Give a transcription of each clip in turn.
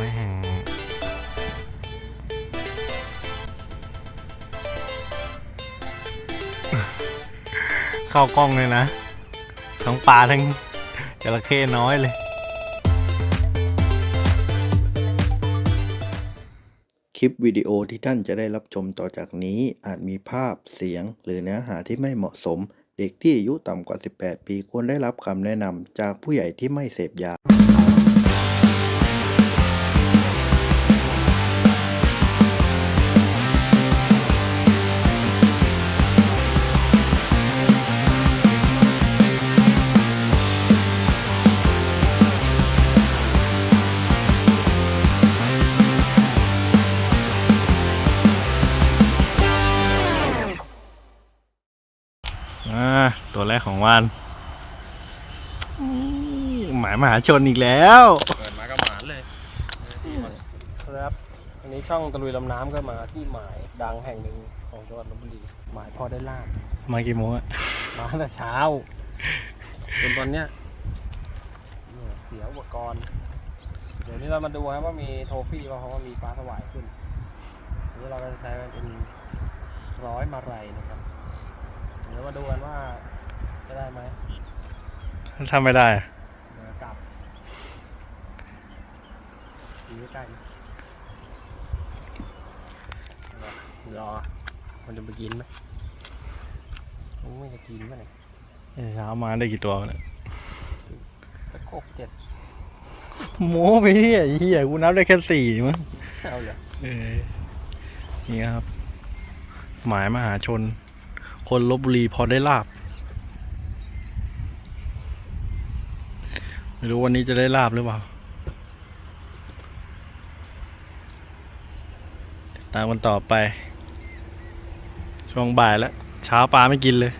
อยแห่ง เข้ากล้องเลยนะ ทั้งปลาทั้งจระเข้น้อยเลยคลิปวิดีโอที่ท่านจะได้รับชมต่อจากนี้อาจมีภาพเสียง หรือเนื้อหาที่ไม่เหมาะสม เด็กที่อายุต่ำกว่า 18 ปีควรได้รับคำแนะนำจากผู้ใหญ่ที่ไม่เสพยา วแรกของวันอืมหมายมหาชนอีกแล้ว เปิดมาก็หมานเลยครับวันนี้ช่องตะลุยลำน้ำก็มาที่หมายดังแห่งหนึ่งของจังหวัดลบบุรีหมายพอได้ลาบมากี่โมงอะมาตั้งแต่เช้าจนตอนเนี้ยเนี่ยเสียอุปกรณ์ เดี๋ยวนี้เรามาดูครับว่ามีโทฟี่ป่ะเพราะว่ามีปลาสวายขึ้นเดี๋ยวเราก็จะใช้เป็นร้อยมาไรนะครับ เดี๋ยวมาดูกันว่า จะได้ไหมทำไม่ได้อะเดี๋ยวกลับอยู่ใกล้ๆนะรอ มันจะไปกินไหมมันไม่จะกินไหมเนี่ยเช้ามาได้กี่ตัววะเนี่ยจะกกเจ็ดโม้ไปเฮียเฮียกูนับได้แค่สี่มั้งเอาเลยเออนี่ครับ หมายมหาชน คนลบบุรีพอได้ลาบ ไม่รู้วันนี้จะได้ลาบหรือเปล่า ตามกันต่อไป ช่วงบ่ายแล้ว เช้าปลาไม่กินเลย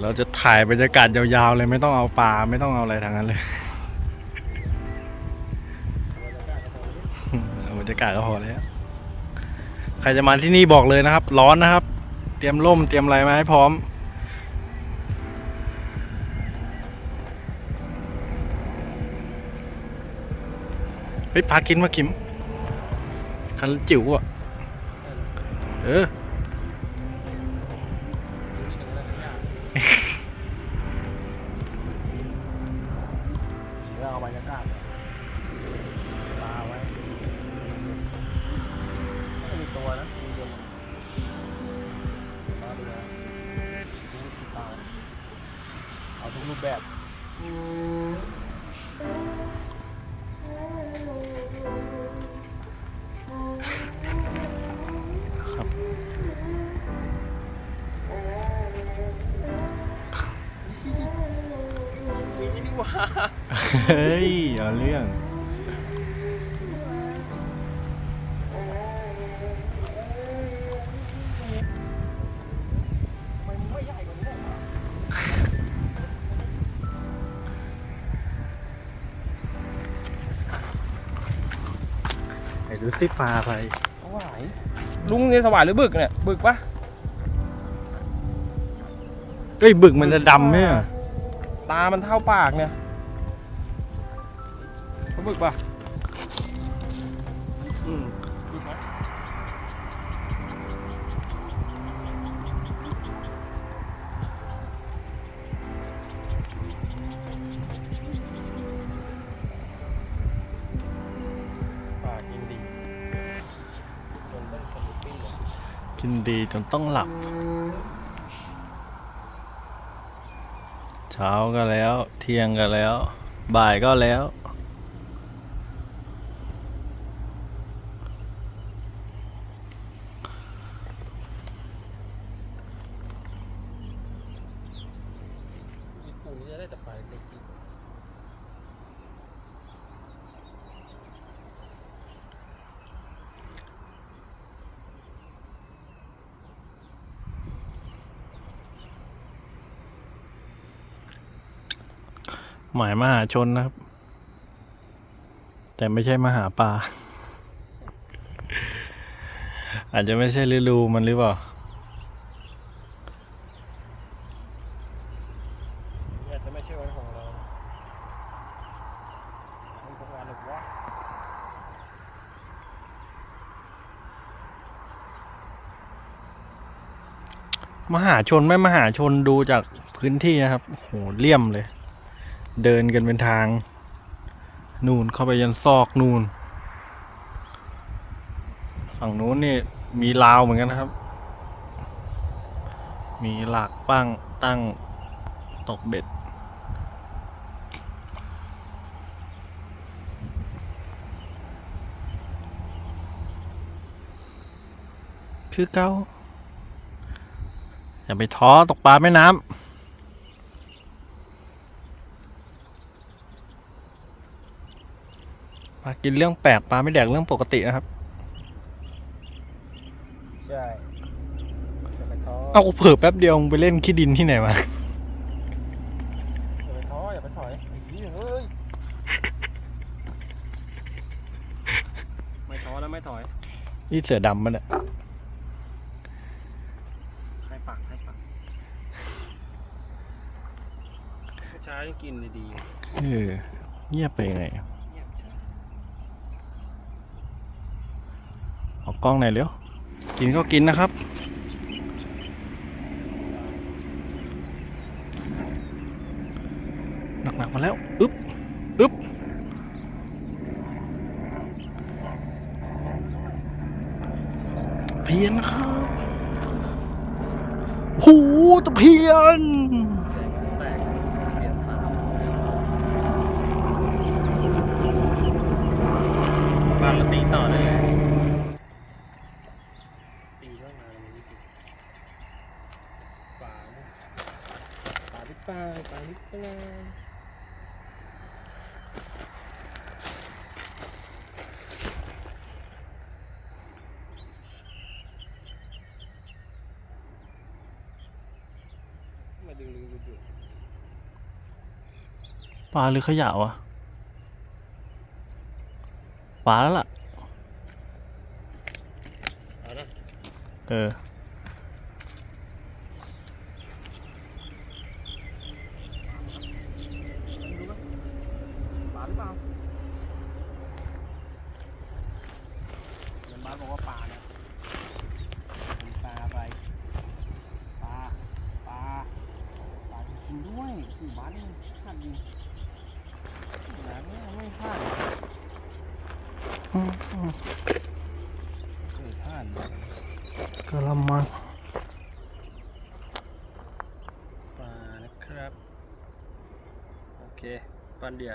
เราจะถ่ายบรรยากาศยาวๆเลยไม่ต้องเอาปลาไม่ต้องเอาอะไรทางนั้นเลยบรรยากาศก็พอแล้วใครจะมาที่นี่บอกเลยนะครับ ร้อนนะครับ เตรียมร่มเตรียมอะไรมาให้พร้อม เฮ้ยพากินมากิมคันจิ๋วอะ เออ เฮ้ย เอาเรื่องมันไม่ใหญ่กว่านี้หรอไหนดูสิปลาอะไรสวายลุงเนี่ยสวายหรือบึกเนี่ย บึกปะเอ้ยบึกมันจะดำไหมอะตามันเท่าปากเนี่ยเขา บึกปะอืมบึกไหมปากกินดีจนได้สลิปปิ้งเลยกินดีจนต้องหลับ เช้าก็แล้ว เที่ยงก็แล้ว บ่ายก็แล้ว อีกกลุ่มนี้จะได้แต่ปลาเล็กอีก หมายมหาชนนะครับ แต่ไม่ใช่มหาปลา อาจจะไม่ใช่ฤดูมันหรือเปล่าอาจจะไม่ใช่วันของเราสักวันหรือวะมหาชนไม่มหาชนดูจากพื้นที่นะครับโอ้โหเลี่ยมเลย เดินกันเป็นทาง นูนเข้าไปยันซอกนูนฝั่งนู้นนี่มีลาวเหมือนกันนะครับ มีหลักปั้งตั้งตกเบ็ด คือเก้าอย่าไปท้อตกปลาแม่น้ำ ปลากินเรื่องแปลกปลาไม่แดกเรื่องปกตินะครับ ใช่อย่าไปท้อเอากูเผิ่แป๊บเดียวมึงไปเล่นขี้ดินที่ไหนมา อย่าไปท้ออย่าไปถอยไอ้เหี้ยเฮ้ยไม่ท้อแล้วไม่ถอย นี่เสือดำมันอะให้ปักให้ปักเช้ายังกินดีเออเงียบไปยังไงๆเงียบเฉย เอา กล้องไหนอยเร็ว กินก็กินนะครับ หนักๆมาแล้ว อึ๊บ อึ๊บ เพียนนะครับ หูตะเพียน แตกเปลี่ยนสามปลาละตีต่อได้เลยตีตั้งนานมันไม่ติดปลาเนี่ย ปลาปปลาปลาลิปลามาดึงดึงดึงดึงปลาหรือขยะวะปลาแล้วล่ะ เอออ ดูไหมปลาหรือเปล่าเงินบ้านบอกว่าปลาเนี่ยเป็นปลาไปปลาปลาปลาจริงๆด้วยอยู่บ้านนี่พลาดยิงนะไม่ไม่พลาดไม่พลาดเลย กระมังปลานะครับ โอเคปันเดีย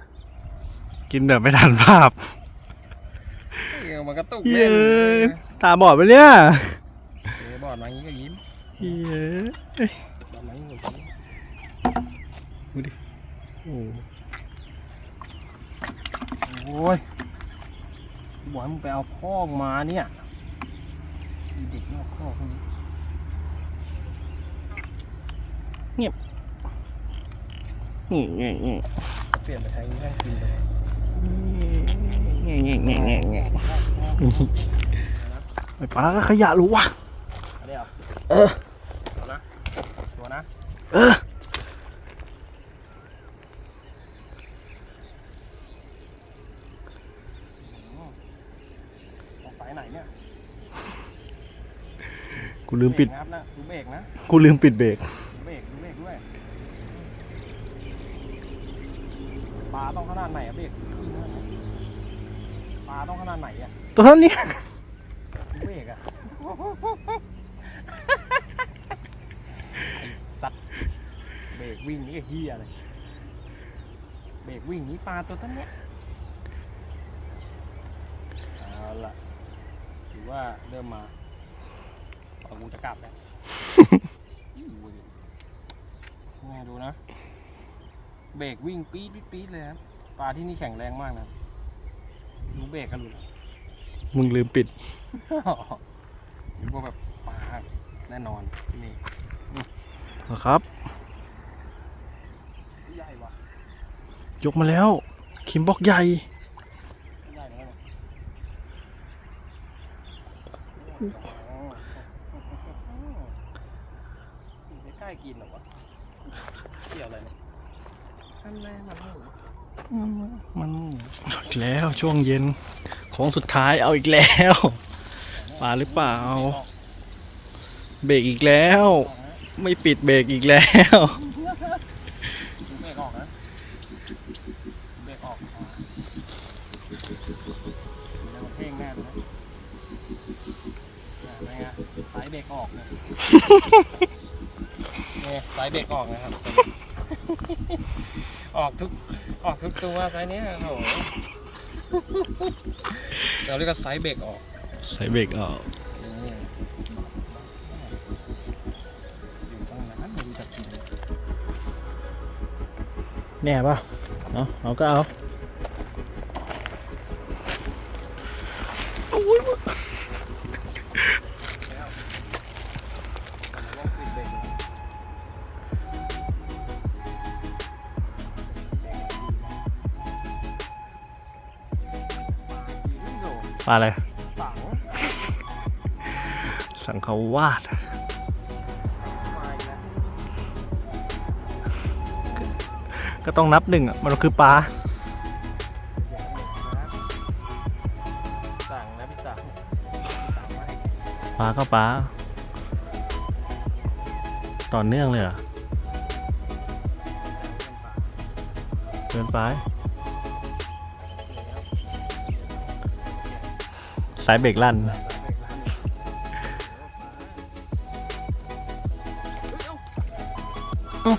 กินแบบไม่ทันภาพเอ้ยมันกระตุกเย้เล่นตาบอดไปเนี่ยเอ้ยบอดมาอย่างนี้ก็ยิ้มเย้บอดมาอย่างนี้ก็ยิ้มโอ้โอ้ย บอกให้มึงไปเอาพ่อมึงมาเนี่ยอีเด็กนอกข้อกพวกนี้นี่ไงไงเปลี่ยนไปแทงแทงกินไปไงไงไงไงไงไอ้ปลาก็ขยะรู้วะเอาเดี๋ยวเออเอานะตัวนะ เออออกสายไหนเนี่ย กูลืมปิดเบรกนะครับนะดูเบรกนะกูลืมปิดเบรก ดูเบรกดูเบรกด้วยปลาต้องขนาดไหนอะเบรกปลาต้องขนาดไหนอะตัวนี้เบรกอะไอสัตว์เบรกวิ่งนี่ก็เฮียเลยเบรกวิ่งนี่ปลาตัวเท่าเนี้ยเอาละถือว่าเริ่มมา เอากูจะกลับแล้วนี่ดูนะ เบรกวิ่งปี๊ดปี๊ดปี๊ดเลยครับปลาที่นี่แข็งแรงมากนะดูเบรกกันหลุดมึงลืมปิดคิดว่าแบบปลาแน่นอนที่นี่นะครับ ใหญ่ว่ะ ยกมาแล้ว คิมบอกใหญ่ใหญ่แล้วไม่ใกล้กินหรอวะเกี่ยวอะไรเนี่ยทำแรงมันไม่รู้มันเอาอีกแล้วช่วงเย็นของสุดท้ายเอาอีกแล้วปลาหรือเปล่า เบรกอีกแล้ว ไม่ปิดเบรกอีกแล้วดูเบรกออกนะเบรกออกอ่าแล้วเพ่งแน่เลยนะเนี่ยเป็นไงสายเบรกออกเนี่ย เนี่ยสายเบรกออกนะครับ ออกทุกออกทุกตัวไซส์เนี้ยโอ้โหเราเรียกว่าไซส์เบรกออกใส่เบรกออกนี่อยู่ตรงนั้นไม่รู้จะกินเลยแน่ป่ะ เอาเอาก็เอา ลาอะไร สังสังเขาวาดมาอีกแล้วก็ต้องนับหนึ่งอะ มันคือปลาสั่งนะพี่สั่งสั่งมาให้ปลาก็ปลา ต่อเนื่องเลยเหรอะเกินไป สายเบรกลั่นเอ้า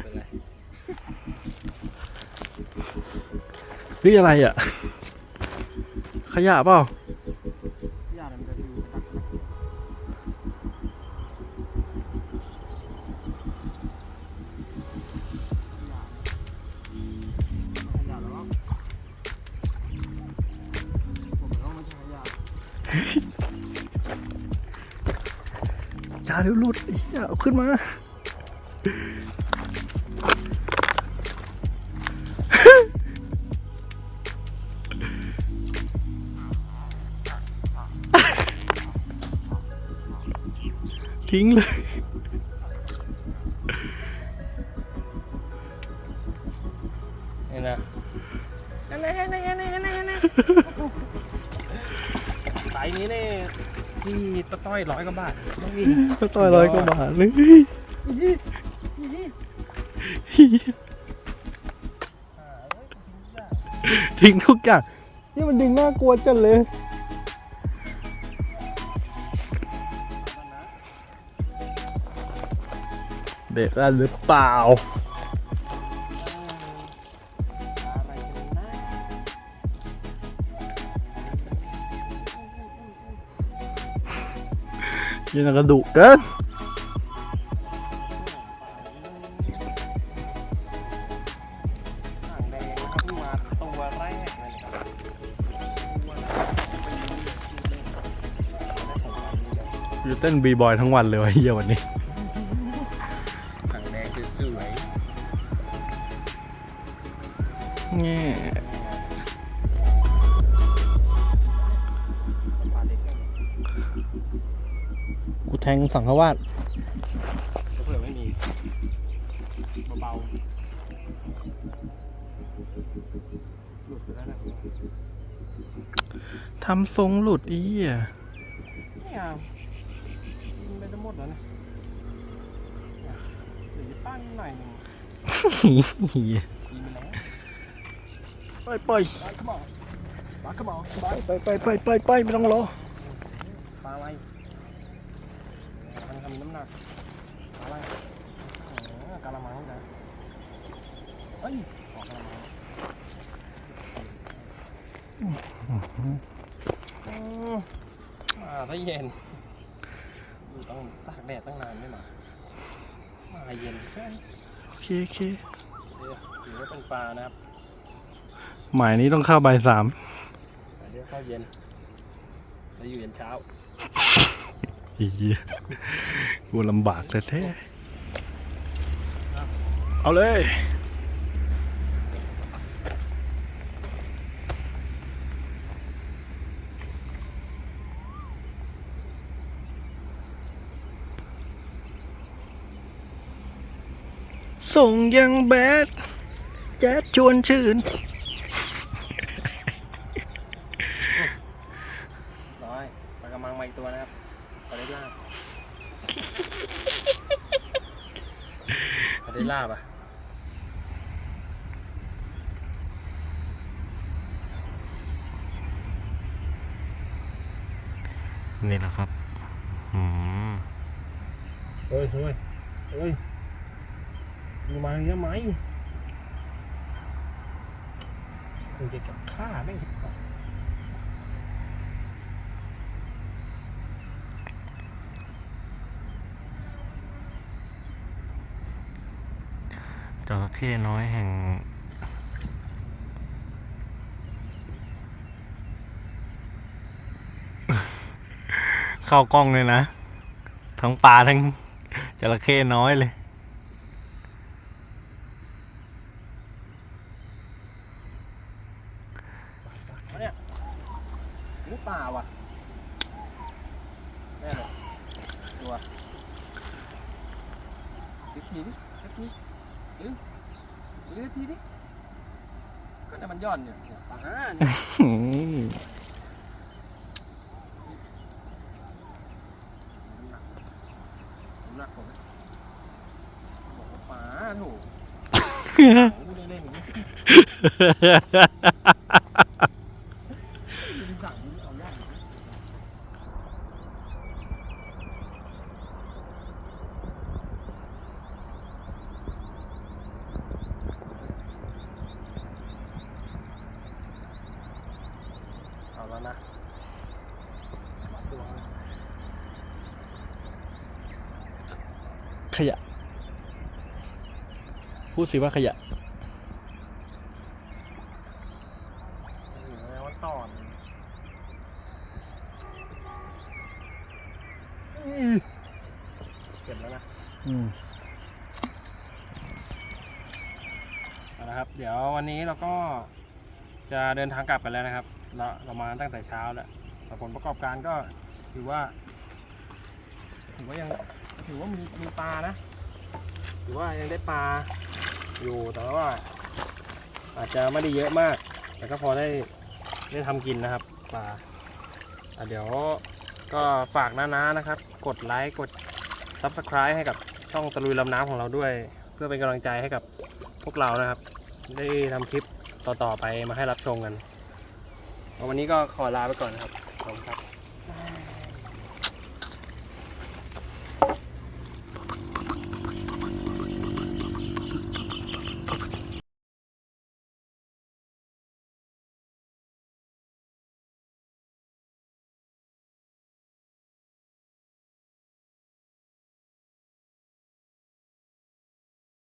เป็นไรเฮ้ยอะไรอะ ขยะเปล่ายา เดี๋ยวหลุดไอ้เหี้ยเอาขึ้นมา ทิ้งเลย นี่นะนั่นนั่นนั่นนั่นนั่นนั่นนั่นสายนี้นี่ ที่ตต้อยร้อยกว่าบาทต้องวิ่งก็ต่อยร้อยกว่าบาทเลยทิ้งทุกอย่างนี่มันดึงน่ากลัวจังเลย เด็กอะหรือเปล่า ยังกระดุกเกินอยู่เต้นบีบอยทั้งวันเลยวะเฮียวันนี้ ทงสังฆวาสเผื่อไม่มีเบาๆหลุดไปแล้วนะทำทรงหลุดอีอะไม่เอามันจะหมดแล้วนะเหลือปั้นหน่อยหนึ่งกินไปแล้วไปไปปลากระบอกปลากระบอกปลาไปไปไปไปไปไม่ต้องรอปลาอะไรมันทำน้ำหนักปลาอะไรอ๋อกะละมังนะ เอ้ยออกกะละมังอืมมาถ้าเย็นอยู่ต้องตากแดดตั้งนานไม่มามาเย็นใช่ไหมโอเคโอเคเดี๋ยวถือว่าเป็นปลานะครับ หมายนี้ต้องเข้าใบายสามเดี๋ยวเข้าเย็นแล้วอยู่เย็นเช้าอีเหี้ยกูลำบากแท้ๆเอาเลย ส่งยังแบดแจ๊ดชวนชื่น ร้อยปลากระมังมาอีกตัวนะครับปลาได้ลาบปลาได้ลาบอะนี่แหละครับ อืม เฮ้ยเฮ้ยเฮ้ย มาอย่างเงี้ยไหมมึงจะจับฆ่าแม่งจระเข้น้อยแห่งเข้ากล้องเลยนะ ทั้งปลาทั้งจระเข้น้อยเลยหรือเปล่าว่ะแน่เลยตัวสิบทีดิสิบทีหรือหรือทีดิก็เนี่ยมันย่อนเนี่ยเนี่ยปลาห้าเนี่ย อืม น้ำหนักผมนะบอกว่าปลาถูกไม่ได้เล่นอย่างนี้มีสั่งนี้ เอาแล้วนะนะขยะ พูดสิว่าขยะ อยู่ในวันต่อน เก็บแล้วนะอืมเอาละครับ เดี๋ยววันนี้เราก็จะเดินทางกลับกันแล้วนะครับ เราเรามาตั้งแต่เช้าแล้วแต่ผลประกอบการก็ถือว่า ถือว่ายังถือว่ามีมีปลานะถือว่ายังได้ปลาอยู่แต่ว่า อาจจะไม่ได้เยอะมาก แต่ก็พอได้ได้ทำกินนะครับปลาอะเดี๋ยว ก็ฝากน้าๆนะครับ กดไลค์กด Subscribe ให้กับช่องตะลุยลำน้ำของเราด้วย เพื่อเป็นกำลังใจให้กับพวกเรานะครับ ได้ทำคลิปต่อๆไปมาให้รับชมกันวันนี้ก็ขอลาไปก่อนนะครับขอบคุณครับ